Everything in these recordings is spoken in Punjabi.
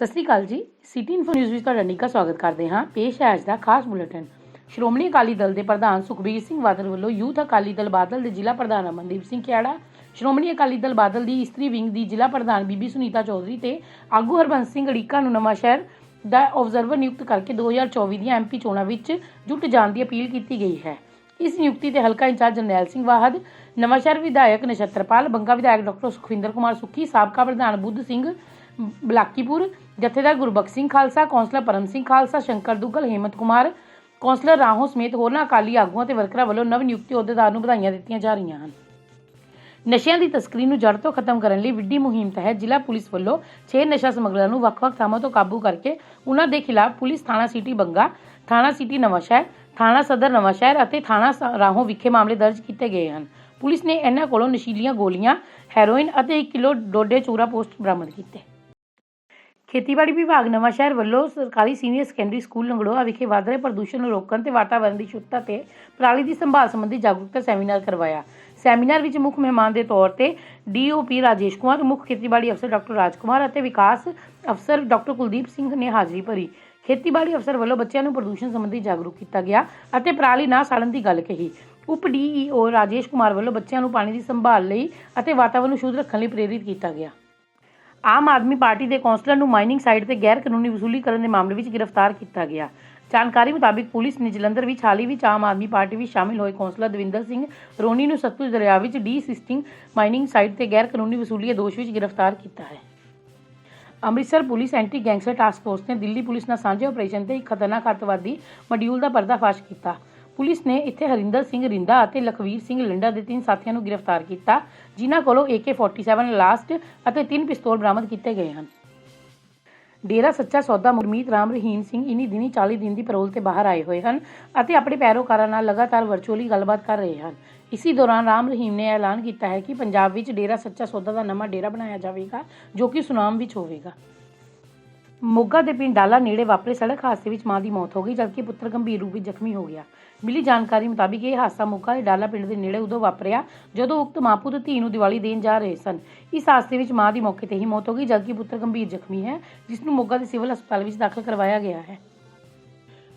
ਸਤਿ ਸ੍ਰੀ ਅਕਾਲ ਜੀ। ਸਿਟੀ ਇਨਫੋ ਨਿਊਜ਼ ਵਿੱਚ ਤੁਹਾਡਾ ਨਿੱਘਾ ਸਵਾਗਤ ਕਰਦੇ ਹਾਂ। ਪੇਸ਼ ਹੈ ਅੱਜ ਦਾ ਖਾਸ ਬੁਲੇਟਿਨ। ਸ਼੍ਰੋਮਣੀ ਅਕਾਲੀ ਦਲ ਦੇ ਪ੍ਰਧਾਨ ਸੁਖਬੀਰ ਸਿੰਘ ਬਾਦਲ ਵੱਲੋਂ ਯੂਥ ਅਕਾਲੀ ਦਲ ਬਾਦਲ ਦੇ ਜ਼ਿਲ੍ਹਾ ਪ੍ਰਧਾਨ ਅਮਨਦੀਪ ਸਿੰਘ ਖਿਆੜਾ ਸ਼੍ਰੋਮਣੀ ਅਕਾਲੀ ਦਲ ਬਾਦਲ ਦੀ ਇਸਤਰੀ ਵਿੰਗ ਦੀ ਜ਼ਿਲ੍ਹਾ ਪ੍ਰਧਾਨ ਬੀਬੀ ਸੁਨੀਤਾ ਚੌਧਰੀ ਤੇ ਆਗੂ ਹਰਬੰਸ ਸਿੰਘ ਅੜੀਕਾ ਨੂੰ ਨਵਾਂ ਸ਼ਹਿਰ ਦਾ ਆਬਜ਼ਰਵਰ ਨਿਯੁਕਤ ਕਰਕੇ 2024 ਦੀਆਂ ਐਮਪੀ ਚੋਣਾਂ ਵਿੱਚ ਜੁਟ ਜਾਣ ਦੀ ਅਪੀਲ ਕੀਤੀ ਗਈ ਹੈ। ਇਸ ਨਿਯੁਕਤੀ ਤੇ ਹਲਕਾ ਇੰਚਾਰਜ ਜਰਨੈਲ ਸਿੰਘ ਵਾਹਦ, ਨਵਾਂਸ਼ਹਿਰ ਵਿਧਾਇਕ ਨਛੱਤਰਪਾਲ, ਬੰਗਾ ਵਿਧਾਇਕ ਡਾਕਟਰ ਸੁਖਵਿੰਦਰ ਕੁਮਾਰ ਸੁੱਖੀ, ਸਾਬਕਾ ਪ੍ਰਧਾਨ ਬੁੱਧ ਸਿੰਘ ਬਲਾਕੀਪੁਰ, ਜਥੇਦਾਰ ਗੁਰਬਖਸ਼ ਸਿੰਘ ਖਾਲਸਾ, ਕੌਂਸਲਰ ਪਰਮ ਸਿੰਘ ਖਾਲਸਾ, ਸ਼ੰਕਰ ਦੁੱਗਲ, ਹੇਮਤ ਕੁਮਾਰ, ਕੌਂਸਲਰ ਰਾਹੋਂ ਸਮੇਤ ਹੋਰਨਾਂ ਅਕਾਲੀ ਆਗੂਆਂ ਤੇ ਵਰਕਰਾਂ ਵੱਲੋਂ ਨਵ ਨਿਯੁਕਤੀ ਅਹੁਦੇਦਾਰ ਨੂੰ ਵਧਾਈਆਂ ਦਿੱਤੀਆਂ ਜਾ ਰਹੀਆਂ ਹਨ। ਨਸ਼ਿਆਂ ਦੀ ਤਸਕਰੀ ਨੂੰ ਜੜ ਤੋਂ ਖਤਮ ਕਰਨ ਲਈ ਵਿੱਢੀ ਮੁਹਿੰਮ ਤਹਿਤ ਜ਼ਿਲ੍ਹਾ ਪੁਲਿਸ ਵੱਲੋਂ 6 ਨਸ਼ਾ ਸਮਗਲਰਾਂ ਨੂੰ ਵੱਖ-ਵੱਖ ਥਾਵਾਂ ਤੋਂ ਕਾਬੂ ਕਰਕੇ ਉਨ੍ਹਾਂ ਦੇ ਖਿਲਾਫ ਪੁਲਿਸ ਥਾਣਾ ਸਿਟੀ ਬੰਗਾ, ਥਾਣਾ ਸਿਟੀ ਨਵਾਂਸ਼ਹਿਰ, ਥਾਣਾ ਸਦਰ ਨਵਾਂਸ਼ਹਿਰ ਅਤੇ ਥਾਣਾ ਸ- ਰਾਹੋਂ ਵਿਖੇ ਮਾਮਲੇ ਦਰਜ ਕੀਤੇ ਗਏ ਹਨ। ਪੁਲਿਸ ਨੇ ਇਹਨਾਂ ਕੋਲੋਂ ਨਸ਼ੀਲੀਆਂ ਗੋਲੀਆਂ, ਹੈਰੋਇਨ ਅਤੇ 1 ਕਿਲੋ ਡੋਡੇ ਚੂਰਾ ਪੋਸਟ ਬਰਾਮਦ ਕੀਤੇ। ਖੇਤੀਬਾੜੀ ਵਿਭਾਗ ਨਵਾਂਸ਼ਹਿਰ ਵੱਲੋਂ ਸਰਕਾਰੀ ਸੀਨੀਅਰ ਸੈਕੰਡਰੀ ਸਕੂਲ ਲੰਗੜੋਆ ਵਿਖੇ ਵਧ ਰਹੇ ਪ੍ਰਦੂਸ਼ਣ ਨੂੰ ਰੋਕਣ ਤੇ ਵਾਤਾਵਰਣ ਦੀ ਸ਼ੁੱਧਤਾ ਤੇ ਪਰਾਲੀ ਦੀ ਸੰਭਾਲ ਸੰਬੰਧੀ ਜਾਗਰੂਕਤਾ ਸੈਮੀਨਾਰ ਕਰਵਾਇਆ। ਸੈਮੀਨਾਰ ਵਿੱਚ ਮੁੱਖ ਮਹਿਮਾਨ ਦੇ ਤੌਰ ਤੇ ਡੀਓਪੀ ਰਾਜੇਸ਼ ਕੁਮਾਰ, ਮੁੱਖ ਖੇਤੀਬਾੜੀ ਅਫਸਰ ਡਾਕਟਰ ਰਾਜ ਕੁਮਾਰ ਅਤੇ ਵਿਕਾਸ ਅਫਸਰ ਡਾਕਟਰ ਕੁਲਦੀਪ ਸਿੰਘ ਨੇ ਹਾਜ਼ਰੀ ਭਰੀ। ਖੇਤੀਬਾੜੀ ਅਫਸਰ ਵੱਲੋਂ ਬੱਚਿਆਂ ਨੂੰ ਪ੍ਰਦੂਸ਼ਣ ਸੰਬੰਧੀ ਜਾਗਰੂਕ ਕੀਤਾ ਗਿਆ ਅਤੇ ਪਰਾਲੀ ਨਾ ਸਾੜਨ ਦੀ ਗੱਲ ਕਹੀ। ਉਪ ਡੀਈਓ ਰਾਜੇਸ਼ ਕੁਮਾਰ ਵੱਲੋਂ ਬੱਚਿਆਂ ਨੂੰ ਪਾਣੀ ਦੀ ਸੰਭਾਲ ਲਈ ਅਤੇ ਵਾਤਾਵਰਣ ਨੂੰ ਸ਼ੁੱਧ ਰੱਖਣ ਲਈ ਪ੍ਰੇਰਿਤ ਕੀਤਾ ਗਿਆ। ਆਮ ਆਦਮੀ ਪਾਰਟੀ ਦੇ ਕੌਂਸਲਰ ਨੂੰ ਮਾਈਨਿੰਗ ਸਾਈਟ ਤੇ ਗੈਰ ਕਾਨੂੰਨੀ ਵਸੂਲੀ ਕਰਨ ਦੇ ਮਾਮਲੇ ਵਿੱਚ ਗ੍ਰਿਫਤਾਰ ਕੀਤਾ ਗਿਆ। ਜਾਣਕਾਰੀ ਮੁਤਾਬਿਕ ਪੁਲਿਸ ਨੇ ਜਲੰਧਰ ਵਿੱਚ ਹਾਲ ਹੀ ਵਿੱਚ ਆਮ ਆਦਮੀ ਪਾਰਟੀ ਵਿੱਚ ਸ਼ਾਮਿਲ ਹੋਏ ਕੌਂਸਲਰ ਦਵਿੰਦਰ ਸਿੰਘ ਰੋਨੀ ਨੂੰ ਸਤਲੁਜ ਦਰਿਆ ਵਿੱਚ ਡੀ-ਸਿਸਟਿੰਗ ਮਾਈਨਿੰਗ ਸਾਈਟ ਤੇ ਗੈਰ ਕਾਨੂੰਨੀ ਵਸੂਲੀ ਦੇ ਦੋਸ਼ ਵਿੱਚ ਗ੍ਰਿਫਤਾਰ ਕੀਤਾ ਹੈ। Amritsar police anti gangster task force ਨੇ ਦਿੱਲੀ ਪੁਲਿਸ ਨਾਲ ਸਾਂਝੇ ਆਪਰੇਸ਼ਨ ਤੇ ਇੱਕ ਖਤਰਨਾਕ ਅੱਤਵਾਦੀ ਮੋਡਿਊਲ ਦਾ ਪਰਦਾਫਾਸ਼ ਕੀਤਾ। ਪੁਲਿਸ ਨੇ ਇੱਥੇ ਹਰਿੰਦਰ ਸਿੰਘ ਰਿੰਦਾ ਅਤੇ ਲਖਵੀਰ ਸਿੰਘ ਲਿੰਡਾ ਦੇ ਤਿੰਨ ਸਾਥੀਆਂ ਨੂੰ ਗ੍ਰਿਫਤਾਰ ਕੀਤਾ, ਜਿਨ੍ਹਾਂ ਕੋਲੋਂ AK47 ਲਾਸਟ ਅਤੇ ਤਿੰਨ ਪਿਸਤੌਲ ਬਰਾਮਦ ਕੀਤੇ ਗਏ ਹਨ। ਡੇਰਾ ਸੱਚਾ ਸੌਦਾ ਮੁਰਮੀਤ ਰਾਮ ਰਹੀਮ ਸਿੰਘ ਇਨੀ ਦਿਨੀ 40 ਦਿਨ ਦੀ ਪੈਰੋਲ ਤੇ ਬਾਹਰ ਆਏ ਹੋਏ ਹਨ ਅਤੇ ਆਪਣੇ ਪੈਰੋਕਾਰਾਂ ਨਾਲ ਲਗਾਤਾਰ ਵਰਚੁਅਲੀ ਗੱਲਬਾਤ ਕਰ ਰਹੇ ਹਨ। ਇਸੀ ਦੌਰਾਨ ਰਾਮ ਰਹੀਮ ਨੇ ਐਲਾਨ ਕੀਤਾ ਹੈ ਕਿ ਪੰਜਾਬ ਵਿੱਚ ਡੇਰਾ ਸੱਚਾ ਸੌਦਾ ਦਾ ਨਵਾਂ ਡੇਰਾ ਬਣਾਇਆ ਜਾਵੇਗਾ, ਜੋ ਕਿ ਸੁਨਾਮ ਵਿੱਚ ਹੋਵੇਗਾ। ਮੋਗਾ ਦੇ ਪਿੰਡ ਡਾਲਾ ਨੇੜੇ ਵਾਪਰੇ ਸੜਕ ਹਾਦਸੇ ਵਿੱਚ ਮਾਂ ਦੀ ਮੌਤ ਹੋ ਗਈ, ਜਦਕਿ ਪੁੱਤਰ ਗੰਭੀਰ ਰੂਪ ਵਿੱਚ ਜ਼ਖਮੀ ਹੋ ਗਿਆ। ਮਿਲੀ ਜਾਣਕਾਰੀ ਮੁਤਾਬਿਕ ਇਹ ਹਾਦਸਾ ਮੋਗਾ ਦੇ ਡਾਲਾ ਪਿੰਡ ਦੇ ਨੇੜੇ ਉਦੋਂ ਵਾਪਰਿਆ, ਜਦੋਂ ਉਕਤ ਮਾਂ ਪੁੱਤ ਧੀ ਨੂੰ ਦੀਵਾਲੀ ਦੇਣ ਜਾ ਰਹੇ ਸਨ। ਇਸ ਹਾਦਸੇ ਵਿੱਚ ਮਾਂ ਦੀ ਮੌਕੇ ਤੇ ਹੀ ਮੌਤ ਹੋ ਗਈ, ਜਦਕਿ ਪੁੱਤਰ ਗੰਭੀਰ ਜ਼ਖਮੀ ਹੈ, ਜਿਸ ਨੂੰ ਮੋਗਾ ਦੇ ਸਿਵਲ ਹਸਪਤਾਲ ਵਿੱਚ ਦਾਖਲ ਕਰਵਾਇਆ ਗਿਆ ਹੈ।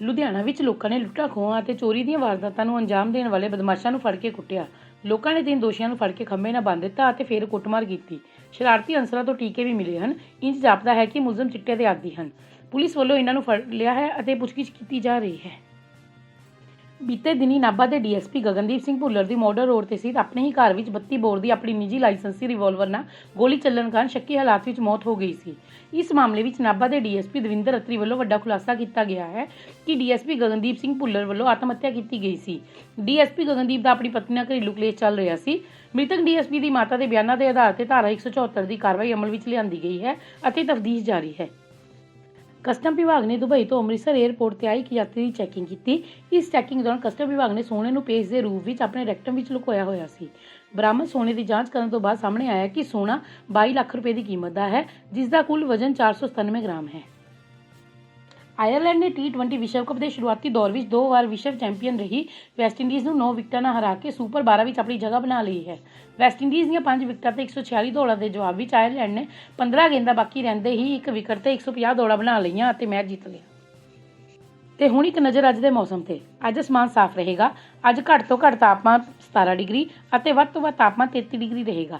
ਲੁਧਿਆਣਾ ਵਿੱਚ ਲੋਕਾਂ ਨੇ ਲੁੱਟਾਂ, ਖੋਹਾਂ ਅਤੇ ਚੋਰੀ ਦੀਆਂ ਵਾਰਦਾਤਾਂ ਨੂੰ ਅੰਜਾਮ ਦੇਣ ਵਾਲੇ ਬਦਮਾਸ਼ਾਂ ਨੂੰ ਫੜ ਕੇ ਕੁੱਟਿਆ। ਲੋਕਾਂ ਨੇ ਤਿੰਨ ਦੋਸ਼ੀਆਂ ਨੂੰ ਫੜ ਕੇ ਖੰਭੇ ਨਾਲ ਬੰਨ੍ਹ ਦਿੱਤਾ ਅਤੇ ਫਿਰ ਕੁੱਟਮਾਰ ਕੀਤੀ। ਸ਼ਰਾਰਤੀ ਅਨਸਰਾਂ ਤੋਂ ਟੀਕੇ ਵੀ ਮਿਲੇ ਹਨ। ਇੰਜ ਜਾਪਦਾ ਹੈ ਕਿ ਮੁਲਜ਼ਮ ਚਿੱਟੇ ਦੇ ਆਦੀ ਹਨ। ਪੁਲਿਸ ਵੱਲੋਂ ਇਹਨਾਂ ਨੂੰ ਫੜ ਲਿਆ ਹੈ ਅਤੇ ਪੁੱਛਗਿੱਛ ਕੀਤੀ ਜਾ ਰਹੀ ਹੈ। ਬੀਤੇ ਦਿਨੀ ਨਾਭਾ ਦੇ ਡੀਐਸਪੀ ਗਗਨਦੀਪ ਸਿੰਘ ਭੁੱਲਰ ਦੀ ਮਾਡਲ ਰੋਡ ਤੇ ਸਥਿਤ ਆਪਣੇ ਹੀ ਘਰ ਵਿੱਚ 32 ਬੋਰ ਦੀ ਆਪਣੀ ਨਿੱਜੀ ਲਾਇਸੈਂਸੀ ਰਿਵਾਲਵਰ ਨਾਲ ਗੋਲੀ ਚੱਲਣ ਕਾਰਨ ਸ਼ੱਕੀ ਹਾਲਾਤ ਵਿੱਚ ਮੌਤ ਹੋ ਗਈ ਸੀ। ਇਸ ਮਾਮਲੇ ਵਿੱਚ ਨਾਭਾ ਦੇ ਡੀਐਸਪੀ ਦਵਿੰਦਰ ਅਤਰੀ ਵੱਲੋਂ ਵੱਡਾ ਖੁਲਾਸਾ ਕੀਤਾ ਗਿਆ ਹੈ ਕਿ ਡੀਐਸਪੀ ਗਗਨਦੀਪ ਸਿੰਘ ਭੁੱਲਰ ਵੱਲੋਂ ਆਤਮ ਹੱਤਿਆ ਕੀਤੀ ਗਈ ਸੀ। ਡੀਐਸਪੀ ਗਗਨਦੀਪ ਦਾ ਆਪਣੀ ਪਤਨੀ ਨਾਲ ਘਰੇਲੂ ਕਲੇਸ਼ ਚੱਲ ਰਿਹਾ ਸੀ। ਮ੍ਰਿਤਕ ਡੀਐਸਪੀ ਦੀ ਮਾਤਾ ਦੇ ਬਿਆਨਾਂ ਦੇ ਆਧਾਰ ਤੇ ਧਾਰਾ 174 ਦੀ ਕਾਰਵਾਈ ਅਮਲ ਵਿੱਚ ਲਿਆਂਦੀ ਗਈ ਹੈ ਅਤੇ ਤਫਦੀਸ਼ ਜਾਰੀ ਹੈ। ਕਸਟਮ ਵਿਭਾਗ ਨੇ ਦੁਬਈ ਤੋਂ ਅੰਮ੍ਰਿਤਸਰ 에ਅਰਪੋਰਟ ਤੇ ਆਈ ਇੱਕ ਯਾਤਰੀ ਦੀ ਚੈਕਿੰਗ ਕੀਤੀ। ਇਸ ਚੈਕਿੰਗ ਦੌਰਾਨ ਕਸਟਮ ਵਿਭਾਗ ਨੇ ਸੋਨੇ ਨੂੰ ਪੇਸ਼ ਦੇ ਰੂਪ ਵਿੱਚ ਆਪਣੇ ਰੈਕਟਮ ਵਿੱਚ ਲੁਕੋਇਆ ਹੋਇਆ ਸੀ। ਬਰਾਮਦ ਸੋਨੇ ਦੀ ਜਾਂਚ ਕਰਨ ਤੋਂ ਬਾਅਦ ਸਾਹਮਣੇ ਆਇਆ ਕਿ ਸੋਨਾ 22 ਲੱਖ ਰੁਪਏ ਦੀ ਕੀਮਤ ਦਾ ਹੈ ਜਿਸ ਦਾ ਕੁੱਲ ਵਜ਼ਨ 497 ਗ੍ਰਾਮ ਹੈ। ਆਇਰਲੈਂਡ ਨੇ T20 ਵਿਸ਼ਵ ਕੱਪ ਦੇ ਸ਼ੁਰੂਆਤੀ ਦੌਰ ਵਿੱਚ ਦੋ ਵਾਰ ਵਿਸ਼ਵ ਚੈਂਪੀਅਨ ਰਹੀ। ਵੈਸਟਇੰਡੀਜ਼ ਨੂੰ 9 ਵਿਕਟਾਂ ਨਾਲ ਹਰਾ ਕੇ ਸੁਪਰ 12 ਵਿੱਚ ਆਪਣੀ ਜਗ੍ਹਾ ਬਣਾ ਲਈ ਹੈ। ਵੈਸਟਇੰਡੀਜ਼ ਦੀਆਂ 5 ਵਿਕਟਾਂ ਤੇ 146 ਦੌੜਾਂ ਦੇ ਜਵਾਬ ਵਿੱਚ ਆਇਰਲੈਂਡ ਨੇ 15 ਗੇਂਦਾਂ ਬਾਕੀ ਰਹਿੰਦੇ ਹੀ ਇੱਕ ਵਿਕਟ ਤੇ 150 ਦੌੜਾਂ ਬਣਾ ਲਈਆਂ ਅਤੇ ਮੈਚ ਜਿੱਤ ਲਿਆ। ਤੇ ਹੁਣ ਇੱਕ ਨਜ਼ਰ ਅੱਜ ਦੇ ਮੌਸਮ ਤੇ। ਅੱਜ ਅਸਮਾਨ ਸਾਫ਼ ਰਹੇਗਾ। ਅੱਜ ਘੱਟ ਤੋਂ ਘੱਟ ਤਾਪਮਾਨ 17 ਡਿਗਰੀ ਅਤੇ ਵੱਧ ਤੋਂ ਵੱਧ ਤਾਪਮਾਨ 33 ਡਿਗਰੀ ਰਹੇਗਾ।